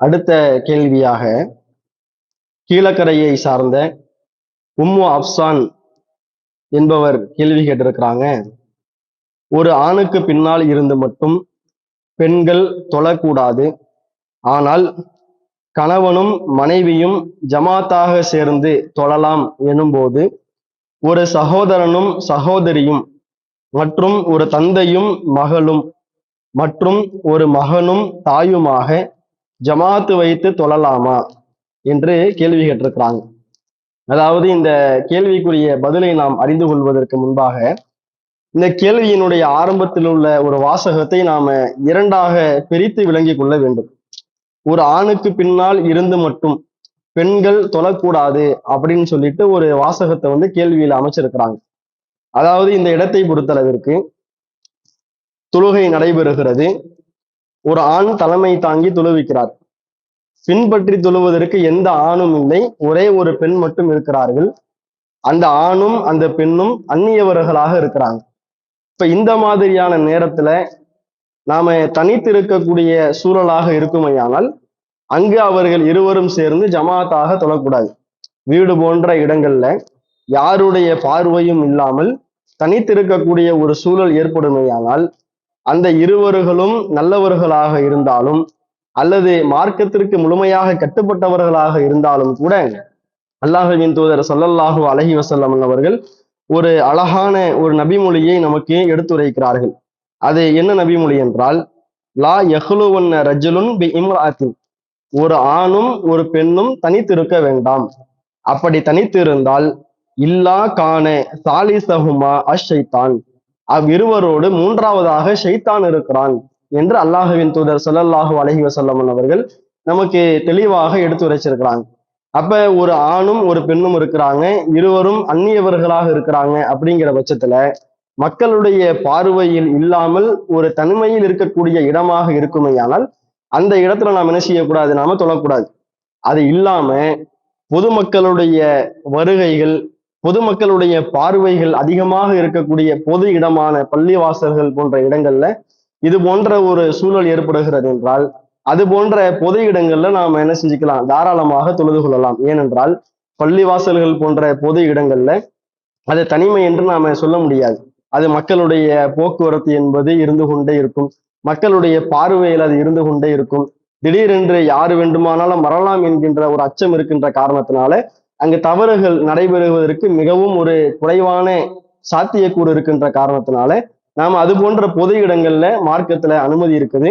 அடுத்த கேள்வியாக கீழக்கரையை சார்ந்த உம்மு அப்சான் என்பவர் கேள்வி கேட்டிருக்கிறாங்க. ஒரு ஆணுக்கு பின்னால் இருந்து மட்டும் பெண்கள் தொழக்கூடாது. ஆனால் கணவனும் மனைவியும் ஜமாத்தாக சேர்ந்து தொழலாம் எனும்போது ஒரு சகோதரனும் சகோதரியும் மற்றும் ஒரு தந்தையும் மகளும் மற்றும் ஒரு மகனும் தாயுமாக ஜமாத்து வைத்து தொழலாமா என்று கேள்வி கேட்டிருக்கிறாங்க. அதாவது இந்த கேள்விக்குரிய பதிலை நாம் அறிந்து கொள்வதற்கு முன்பாக இந்த கேள்வியினுடைய ஆரம்பத்தில் உள்ள ஒரு வாசகத்தை நாம இரண்டாக பிரித்து விளங்கிக் கொள்ள வேண்டும். ஒரு ஆணுக்கு பின்னால் இருந்து மட்டும் பெண்கள் தொழக்கூடாது அப்படின்னு சொல்லிட்டு ஒரு வாசகத்தை வந்து கேள்வியில் அமைச்சிருக்கிறாங்க. அதாவது இந்த இடத்தை பொறுத்தளவிற்கு தொழுகை நடைபெறுகிறது. ஒரு ஆண் தலைமை தாங்கி துழுவிக்கிறார் பின்பற்றி துழுவதற்கு எந்த ஆணும் இல்லை ஒரே ஒரு பெண் மட்டும் இருக்கிறார்கள். அந்த ஆணும் அந்த பெண்ணும் அந்நியவர்களாக இருக்கிறாங்க. இப்ப இந்த மாதிரியான நேரத்துல நாம தனித்து இருக்கக்கூடிய சூழலாக இருக்குமையானால் அங்கு அவர்கள் இருவரும் சேர்ந்து ஜமாத்தாக தொழக்கூடாது. வீடு போன்ற இடங்கள்ல யாருடைய பார்வையும் இல்லாமல் தனித்திருக்கக்கூடிய ஒரு சூழல் ஏற்படுமையானால் அந்த இருவர்களும் நல்லவர்களாக இருந்தாலும் அல்லது மார்க்கத்திற்கு முழுமையாக கட்டுப்பட்டவர்களாக இருந்தாலும் கூட அல்லாஹுவின் தூதர் ஸல்லல்லாஹு அலஹி வசல்லம் அவர்கள் ஒரு அழகான ஒரு நபிமொழியை நமக்கு எடுத்துரைக்கிறார்கள். அது என்ன நபிமொழி என்றால் லா யஹ்லுவன்ன ரஜுலுன் பி இம்ராத்தின். ஒரு ஆணும் ஒரு பெண்ணும் தனித்திருக்க வேண்டாம். அப்படி தனித்து இருந்தால் இல்லா கான சாலிசகுமா அஷைத்தான். அவ்விருவரோடு மூன்றாவதாக ஷைத்தான் இருக்கிறான் என்று அல்லாஹுவின் தூதர் சொல்லல்லாஹு அலஹி வசல்லமன் அவர்கள் நமக்கு தெளிவாக எடுத்துரைச்சிருக்கிறாங்க அப்ப ஒரு ஆணும் ஒரு பெண்ணும் இருக்கிறாங்க இருவரும் அந்நியவர்களாக இருக்கிறாங்க அப்படிங்கிற பட்சத்துல மக்களுடைய பார்வையில் இல்லாமல் ஒரு தனிமையில் இருக்கக்கூடிய இடமாக இருக்குமையானால் அந்த இடத்துல நாம் என்ன செய்யக்கூடாது? நாம தொழக்கூடாது. அது இல்லாம பொதுமக்களுடைய வருகைகள் பொதுமக்களுடைய பார்வைகள் அதிகமாக இருக்கக்கூடிய பொது இடமான பள்ளிவாசல்கள் போன்ற இடங்கள்ல இது போன்ற ஒரு சூழல் ஏற்படுகிறது என்றால் அது போன்ற பொது இடங்கள்ல நாம என்ன செஞ்சுக்கலாம் தாராளமாக தொழுது கொள்ளலாம். ஏனென்றால் பள்ளிவாசல்கள் போன்ற பொது இடங்கள்ல அது தனிமை என்று நாம சொல்ல முடியாது. அது மக்களுடைய போக்குவரத்து என்பது இருந்து கொண்டே இருக்கும். மக்களுடைய பார்வையில் அது இருந்து கொண்டே இருக்கும். திடீரென்று யாரு வேண்டுமானாலும் வரலாம் என்கின்ற ஒரு அச்சம் இருக்கின்ற காரணத்தினால அங்கு தவறுகள் நடைபெறுவதற்கு மிகவும் ஒரு குறைவான சாத்தியக்கூறு இருக்கின்ற காரணத்தினால நாம அது போன்ற பொது இடங்கள்ல மார்க்கத்துல அனுமதி இருக்குது.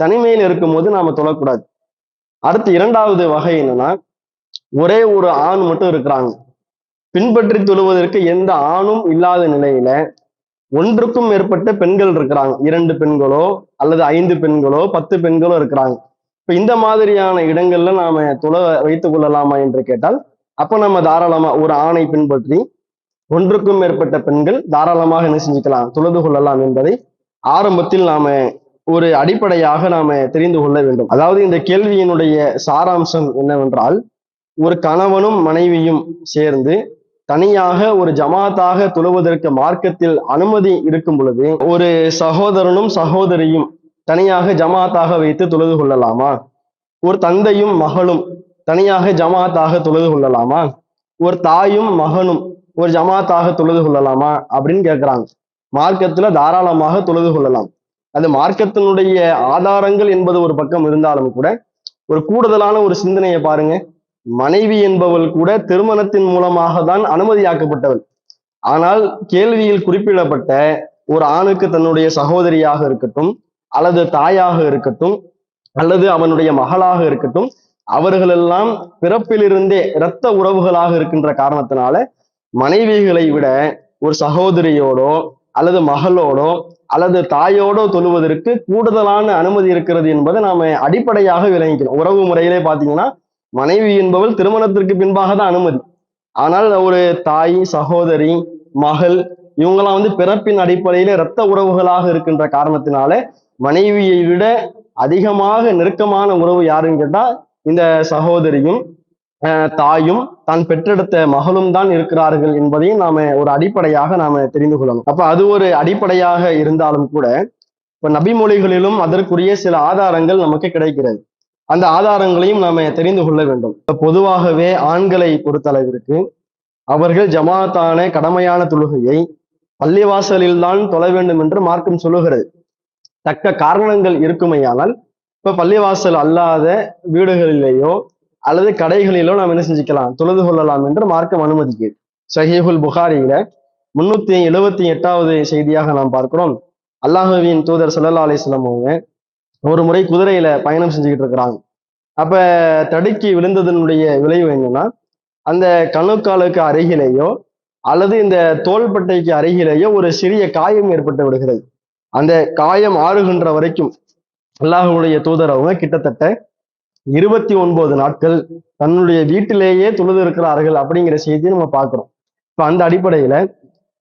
தனிமையில் இருக்கும்போது நாம தொழக்கூடாது. அடுத்து இரண்டாவது வகை என்னன்னா ஒரே ஒரு ஆண் மட்டும் இருக்கிறாங்க. பின்பற்றி தொழுவதற்கு எந்த ஆணும் இல்லாத நிலையில ஒன்றுக்கும் மேற்பட்ட பெண்கள் இருக்கிறாங்க. இரண்டு பெண்களோ அல்லது ஐந்து பெண்களோ பத்து பெண்களோ இருக்கிறாங்க. இப்ப இந்த மாதிரியான இடங்கள்ல நாம தொலை வைத்துக் கொள்ளலாமா என்று கேட்டால் அப்ப நம்ம தாராளமா ஒரு ஆணை பின்பற்றி ஒன்றுக்கும் மேற்பட்ட பெண்கள் தாராளமாக என்ன செஞ்சுக்கலாம் தொழுது கொள்ளலாம் என்பதை ஆரம்பத்தில் நாம ஒரு அடிப்படையாக நாம தெரிந்து கொள்ள வேண்டும். அதாவது இந்த கேள்வியினுடைய சாராம்சம் என்னவென்றால் ஒரு கணவனும் மனைவியும் சேர்ந்து தனியாக ஒரு ஜமாத்தாக தொழுவதற்கு மார்க்கத்தில் அனுமதி இருக்கும் பொழுது ஒரு சகோதரனும் சகோதரியும் தனியாக ஜமாத்தாக வைத்து தொழுது கொள்ளலாமா? ஒரு தந்தையும் மகளும் தனியாக ஜமாத்தாக தொழுது கொள்ளலாமா? ஒரு தாயும் மகனும் ஒரு ஜமாத்தாக தொழுது கொள்ளலாமா? அப்படின்னு கேட்கிறாங்க மார்க்கத்துல தாராளமாக தொழுது கொள்ளலாம். அது மார்க்கத்தினுடைய ஆதாரங்கள் என்பது ஒரு பக்கம் இருந்தாலும் கூட ஒரு கூடுதலான ஒரு சிந்தனையை பாருங்க. மனைவி என்பவள் கூட திருமணத்தின் மூலமாக தான் அனுமதியாக்கப்பட்டவள். ஆனால் கேள்வியில் குறிப்பிடப்பட்ட ஒரு ஆணுக்கு தன்னுடைய சகோதரியாக இருக்கட்டும் அல்லது தாயாக இருக்கட்டும் அல்லது அவனுடைய மகளாக இருக்கட்டும் அவர்களெல்லாம் பிறப்பிலிருந்தே இரத்த உறவுகளாக இருக்கின்ற காரணத்தினால மனைவிகளை விட ஒரு சகோதரியோடோ அல்லது மகளோடோ அல்லது தாயோடோ தொழுவதற்கு கூடுதலான அனுமதி இருக்கிறது என்பதை நாம அடிப்படையாக விளங்கிக்கணும். உறவு முறையிலே பாத்தீங்கன்னா மனைவி என்பவள் திருமணத்திற்கு பின்பாக தான் அனுமதி. ஆனால் ஒரு தாய் சகோதரி மகள் இவங்கெல்லாம் வந்து பிறப்பின் அடிப்படையில இரத்த உறவுகளாக இருக்கின்ற காரணத்தினால மனைவியை விட அதிகமாக நெருக்கமான உறவு யாருன்னு கேட்டா இந்த சகோதரியும் அஹ், தாயும் தான் பெற்றெடுத்த மகளும் தான் இருக்கிறார்கள் என்பதையும் நாம ஒரு அடிப்படையாக நாம தெரிந்து கொள்ளணும். அப்ப அது ஒரு அடிப்படையாக இருந்தாலும் கூட இப்ப நபிமொழிகளிலும் அதற்குரிய சில ஆதாரங்கள் நமக்கு கிடைக்கிறது. அந்த ஆதாரங்களையும் நாம தெரிந்து கொள்ள வேண்டும். இப்ப பொதுவாகவே ஆண்களை பொறுத்தளவிற்கு அவர்கள் ஜமாத்தான கடமையான தொழுகையை பள்ளிவாசலில் தான் தொழ வேண்டும் என்று மார்க்கம் சொல்லுகிறது. தக்க காரணங்கள் இருக்குமையானால் இப்போ பள்ளிவாசல் அல்லாத வீடுகளிலேயோ அல்லது கடைகளிலோ நாம் என்ன செஞ்சுக்கலாம்? தொழுது கொள்ளலாம் என்று மார்க்கம் அனுமதிக்குது. சஹீஹுல் புகாரியில முன்னூத்தி எழுபத்தி எட்டாவது செய்தியாக நாம் பார்க்கிறோம். அல்லாஹுவின் தூதர் ஸல்லல்லாஹு அலைஹி அவங்க ஒரு முறை குதிரையில பயணம் செஞ்சுக்கிட்டு இருக்கிறாங்க. அப்ப தடுக்கி விழுந்ததனுடைய விளைவு என்னன்னா அந்த கணுக்காலுக்கு அருகிலேயோ அல்லது இந்த தோள்பட்டைக்கு அருகிலேயோ ஒரு சிறிய காயம் ஏற்பட்டு விடுகிறது. அந்த காயம் ஆறுகின்ற வரைக்கும் அல்லாஹுடைய தூதர் அவங்க. கிட்டத்தட்ட இருபத்தி ஒன்பது நாட்கள் தன்னுடைய வீட்டிலேயே தொழுது இருக்கிறார்கள் அப்படிங்கிற செய்தியை நம்ம பார்க்குறோம். இப்போ அந்த அடிப்படையில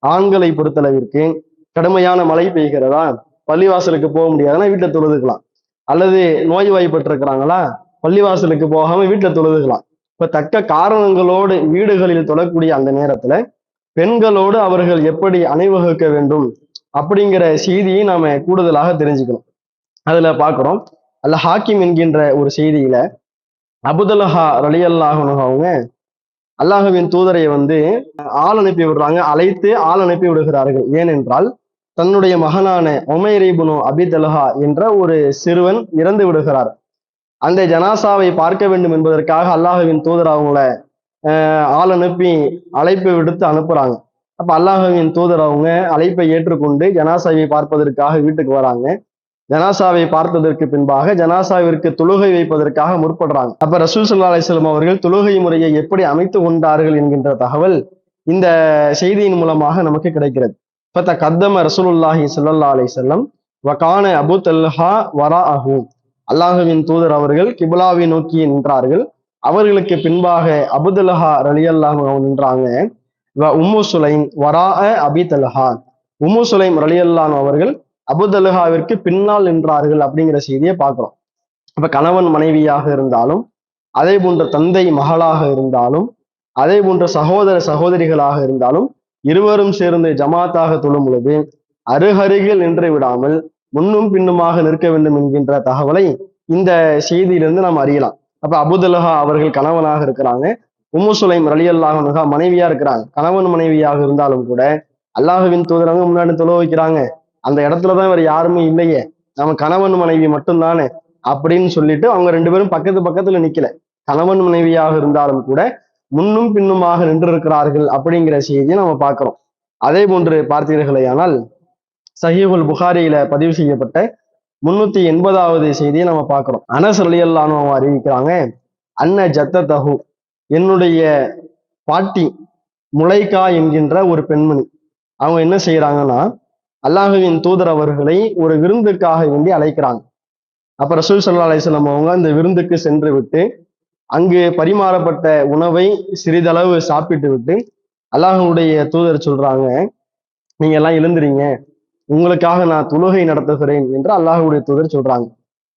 ஆண்களை பொறுத்தளவிற்கு கடுமையான மழை பெய்கிறதா? பள்ளிவாசலுக்கு போக முடியாதுன்னா வீட்டில் தொழுதுக்கலாம். அல்லது நோய்வாய்ப்பட்டிருக்கிறாங்களா? பள்ளிவாசலுக்கு போகாம வீட்டில் தொழுதுக்கலாம். இப்ப தக்க காரணங்களோடு வீடுகளில் தொழக்கூடிய அந்த நேரத்துல பெண்களோடு அவர்கள் எப்படி அணிவகுக்க வேண்டும் அப்படிங்கிற செய்தியை நாம கூடுதலாக தெரிஞ்சுக்கணும். அதுல பாக்குறோம். அல்ல ஹாக்கிம் என்கின்ற ஒரு செய்தியில அபுதல்ஹா ரலி அல்லாஹனு அவங்க அல்லாஹுவின் தூதரை வந்து ஆள் அனுப்பி விடுறாங்க அழைத்து ஆள் அனுப்பி விடுகிறார்கள். ஏனென்றால் தன்னுடைய மகனான ஒமைரீபுனு அபிதல்ஹா என்ற ஒரு சிறுவன் இறந்து விடுகிறார். அந்த ஜனாசாவை பார்க்க வேண்டும் என்பதற்காக அல்லாஹுவின் தூதர் அவங்கள ஆஹ், ஆள் அனுப்பி அழைப்பு விடுத்து அனுப்புறாங்க. அப்ப அல்லாஹுவின் தூதர் அவங்க அழைப்பை ஏற்றுக்கொண்டு ஜனாசாவை பார்ப்பதற்காக வீட்டுக்கு வராங்க. ஜனாசாவை பார்த்ததற்கு பின்பாக ஜனாசாவிற்கு தொழுகை வைப்பதற்காக முற்படுறாங்க. அப்ப ரசூல் சல்லா அலிஸ்லாம் அவர்கள் தொழுகை முறையை எப்படி அமைத்து கொண்டார்கள் என்கின்ற தகவல் இந்த செய்தியின் மூலமாக நமக்கு கிடைக்கிறது. இப்ப கத்தம ரசூலுல்லாஹி சல்லா அலைஹி வகான அபு தல்ஹா வரா அஹூ அல்லாஹுவின் தூதர் அவர்கள் கிபுலாவை நோக்கி நின்றார்கள். அவர்களுக்கு பின்பாக அபுதல்ஹா ரலி அல்லாஹ் நின்றாங்க. வ உம்மு சுலைம் வரா அபி தல்ஹா. உம்மு சுலைம் ரலி அல்லான் அவர்கள் அபுதலுஹாவிற்கு பின்னால் நின்றார்கள் அப்படிங்கிற செய்தியை பார்க்கிறோம். அப்ப கணவன் மனைவியாக இருந்தாலும் அதே போன்ற தந்தை மகளாக இருந்தாலும் அதே போன்ற சகோதர சகோதரிகளாக இருந்தாலும் இருவரும் சேர்ந்து ஜமாத்தாக தொழும் பொழுது அருகருகில் நின்று விடாமல் முன்னும் பின்னுமாக நிற்க வேண்டும் என்கின்ற தகவலை இந்த செய்தியிலிருந்து நாம் அறியலாம். அப்ப அபுதலுஹா அவர்கள் கணவனாக இருக்கிறாங்க. உம்மு சுலைம் ரலியல்லாஹா மனைவியா இருக்கிறாங்க. கணவன் மனைவியாக இருந்தாலும் கூட அல்லாஹுவின் தூதரங்க முன்னாடி தொழ வைக்கிறாங்க அந்த இடத்துலதான் வேற யாருமே இல்லையே. நம்ம கணவன் மனைவி மட்டும்தானே? அப்படின்னு சொல்லிட்டு அவங்க ரெண்டு பேரும் பக்கத்து பக்கத்துல நிக்கல. கணவன் மனைவியாக இருந்தாலும் கூட முன்னும் பின்னுமாக நின்று இருக்கிறார்கள் அப்படிங்கிற செய்தியை நம்ம பார்க்கிறோம். அதே போன்று பார்த்தீர்களேயானால் சஹீபுல் புகாரியில பதிவு செய்யப்பட்ட முன்னூத்தி எண்பதாவது செய்தியை நம்ம பார்க்கிறோம். அனஸ் ரலியல்லானு அவங்க அறிவிக்கிறாங்க அன்ன ஜத்த தஹு என்னுடைய பாட்டி முளைக்கா என்கின்ற ஒரு பெண்மணி. அவங்க என்ன செய்யறாங்கன்னா அல்லாஹுவின் தூதர் அவர்களை ஒரு விருந்துக்காக வேண்டி அழைக்கிறாங்க. அப்ப ரசூல் சல்லா அலிஸ்லாம் அவங்க அந்த விருந்துக்கு சென்று விட்டு அங்கு பரிமாறப்பட்ட உணவை சிறிதளவு சாப்பிட்டு விட்டு அல்லாஹுடைய தூதர் சொல்றாங்க நீங்க எல்லாம் எழுந்துறீங்க உங்களுக்காக நான் தொழுகை நடத்துகிறேன் என்று அல்லாஹுடைய தூதர் சொல்றாங்க.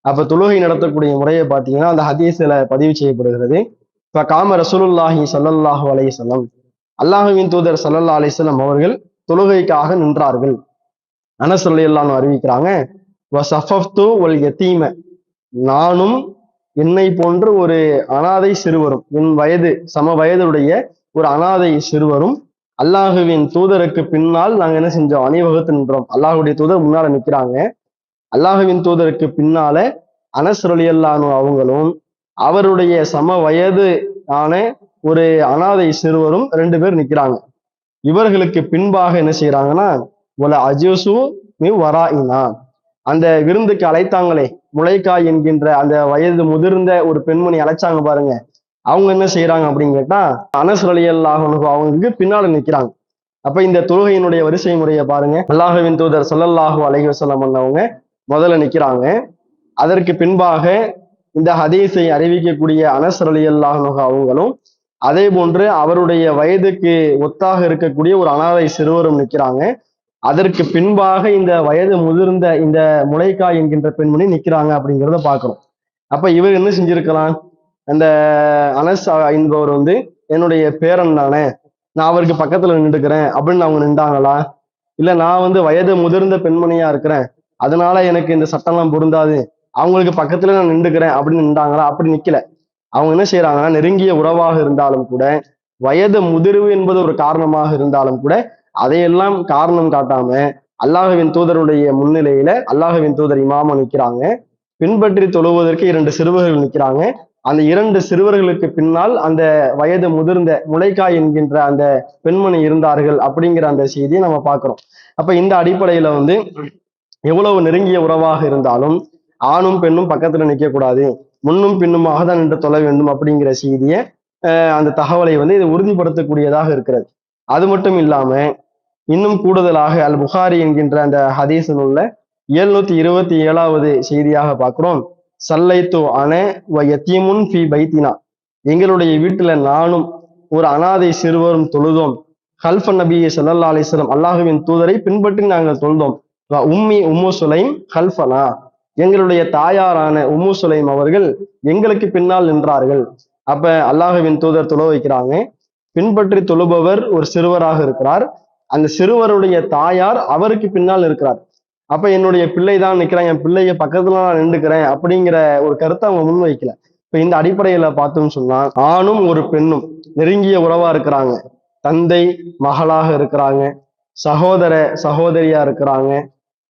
அப்ப தொழுகை நடத்தக்கூடிய முறையை பார்த்தீங்கன்னா அந்த ஹதீஸ்ல பதிவு செய்யப்படுகிறது. இப்ப காம ரசூலுல்லாஹி ஸல்லல்லாஹு அலையம் அல்லாஹுவின் தூதர் சல்லல்லா அலைஹி அவர்கள் தொழுகைக்காக நின்றார்கள். என்ன சொல்லிடலாம்னு அறிவிக்கிறாங்க. வசஃபப்து வல் நானும் என்னை போன்று ஒரு அனாதை சிறுவரும் என் வயது சம வயதுடைய ஒரு அனாதை சிறுவரும் அல்லாஹுவின் தூதருக்கு பின்னால் நாங்க என்ன செஞ்சோம்? அணிவகுத்து நின்றோம். அல்லாஹுடைய தூதர் முன்னால நிக்கிறாங்க. அல்லாஹுவின் தூதருக்கு பின்னால அனஸ் ரலியல்லானு அவங்களும் அவருடைய சம வயது ஆன ஒரு அனாதை சிறுவரும் ரெண்டு பேர் நிக்கிறாங்க. இவர்களுக்கு பின்பாக என்ன செய்யறாங்கன்னா உல அஜூசு மி வராயினா? அந்த விருந்துக்கு அழைத்தாங்களே. முளைக்காய் என்கின்ற அந்த வயது முதிர்ந்த ஒரு பெண்மணி அழைச்சாங்க பாருங்க. அவங்க என்ன செய்யறாங்க அப்படின்னு கேட்டா அனசுரலியல் ரலியல்லாஹு அவங்களுக்கு பின்னால நிக்கிறாங்க. அப்ப இந்த தொழுகையினுடைய வரிசை முறையை பாருங்க. அல்லாஹுவின் தூதர் சொல்லல்லாஹு அலைஹி வஸல்லம் அவங்க முதல்ல நிக்கிறாங்க. அதற்கு பின்பாக இந்த ஹதீஸை அறிவிக்கக்கூடிய அனஸ் ரலியல்லாஹு அவங்களும் அதே போன்று அவருடைய வயதுக்கு ஒத்தாக இருக்கக்கூடிய ஒரு அனாதை சிறுவரும் நிக்கிறாங்க. அதற்கு பின்பாக இந்த வயது முதிர்ந்த இந்த முளைக்காய் என்கின்ற பெண்மணி நிக்கிறாங்க அப்படிங்கிறத பார்க்குறோம். அப்ப இவர் என்ன செஞ்சிருக்கலாம்? அந்த அனஸ் என்பவர் வந்து என்னுடைய பேரன் தானே நான் அவருக்கு பக்கத்துல நின்றுக்கிறேன் அப்படின்னு அவங்க நின்றாங்களா? இல்ல நான் வந்து வயது முதிர்ந்த பெண்மணியா இருக்கிறேன். அதனால எனக்கு இந்த சட்டம்லாம் பொருந்தாது. அவங்களுக்கு பக்கத்துல நான் நின்றுக்கிறேன் அப்படின்னு நின்றாங்களா? அப்படி நிக்கல. அவங்க என்ன செய்யறாங்கன்னா நெருங்கிய உறவாக இருந்தாலும் கூட வயது முதிர்வு என்பது ஒரு காரணமாக இருந்தாலும் கூட அதையெல்லாம் காரணம் காட்டாம அல்லாஹவின் தூதருடைய முன்னிலையில அல்லாஹவின் தூதர் இமாமா நிற்கிறாங்க பின்பற்றி தொழுவதற்கு இரண்டு சிறுவர்கள் நிற்கிறாங்க அந்த இரண்டு சிறுவர்களுக்கு பின்னால் அந்த வயது முதிர்ந்த முளைக்காய் என்கின்ற அந்த பெண்மணி இருந்தார்கள் அப்படிங்கிற அந்த செய்தியை நம்ம பார்க்கிறோம். அப்ப இந்த அடிப்படையில வந்து எவ்வளவு நெருங்கிய உறவாக இருந்தாலும் ஆணும் பெண்ணும் பக்கத்துல நிற்க கூடாது முன்னும் பின்னுமாக தான் நின்று தொலை வேண்டும் அப்படிங்கிற செய்தியை அந்த தகவலை வந்து இது உறுதிப்படுத்தக்கூடியதாக இருக்கிறது. அது மட்டும் இல்லாம இன்னும் கூடுதலாக அல் புகாரி என்கின்ற அந்த ஹதீஸ் உள்ள எழுநூத்தி இருபத்தி ஏழாவது செய்தியாக பார்க்கிறோம். சல்லைத்து அன வ யத்தீமுன் ஃபி பைத்தினா. எங்களுடைய வீட்டுல நானும் ஒரு அனாதை சிறுவரும் தொழுதோம். ஹல்ஃபன் நபி ஸல்லல்லாஹு அலிஸ்லம் அல்லாஹுவின் தூதரை பின்பற்றி நாங்கள் தொழுதோம். உம்மி உம்மு சுலைம் ஹல்ஃபனா எங்களுடைய தாயாரான உம்மு சுலைம் அவர்கள் எங்களுக்கு பின்னால் நின்றார்கள். அப்ப அல்லாஹுவின் தூதர் தொழ வைக்கிறாங்க. பின்பற்றி தொழுபவர் ஒரு சிறுவராக இருக்கிறார். அந்த சிறுவருடைய தாயார் அவருக்கு பின்னால் இருக்கிறார். அப்ப என்னுடைய பிள்ளை தான் நிற்கிறேன் என் பிள்ளைய பக்கத்துல நான் நின்றுக்கிறேன் அப்படிங்கிற ஒரு கருத்தை அவங்க முன்வைக்கல. இப்ப இந்த அடிப்படையில பார்த்தோம்னு சொன்னா ஆணும் ஒரு பெண்ணும் நெருங்கிய உறவா இருக்கிறாங்க. தந்தை மகளாக இருக்கிறாங்க சகோதர சகோதரியா இருக்கிறாங்க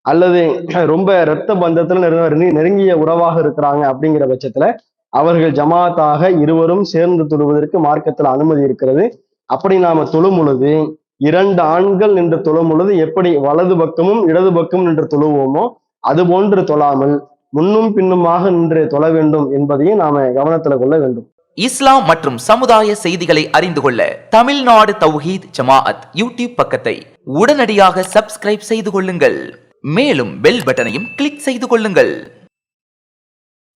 அல்லது ரொம்ப இரத்த பந்தத்துல நெரு- நெருங்கிய உறவாக இருக்கிறாங்க அப்படிங்கிற பட்சத்துல அவர்கள் ஜமாத்தாக இருவரும் சேர்ந்து தொழுவதற்கு மார்க்கத்துல அனுமதி இருக்கிறது. அப்படி நாம தொழும் பொழுது இரண்டு ஆண்கள் நின்று தொழும் பொழுது எப்படி வலது பக்கமும் இடது பக்கமும் நின்று தொழுவோமோ அது போன்று தொழாமல் முன்னும் பின்னுமாக நின்று தொழ வேண்டும் என்பதையும் நாம கவனத்துல கொள்ள வேண்டும். இஸ்லாம் மற்றும் சமுதாய செய்திகளை அறிந்து கொள்ள தமிழ்நாடு தௌஹீத் ஜமாஅத் யூடியூப் பக்கத்தை உடனடியாக சப்ஸ்கிரைப் செய்து கொள்ளுங்கள். மேலும் பெல் பட்டனையும் கிளிக் செய்து கொள்ளுங்கள்.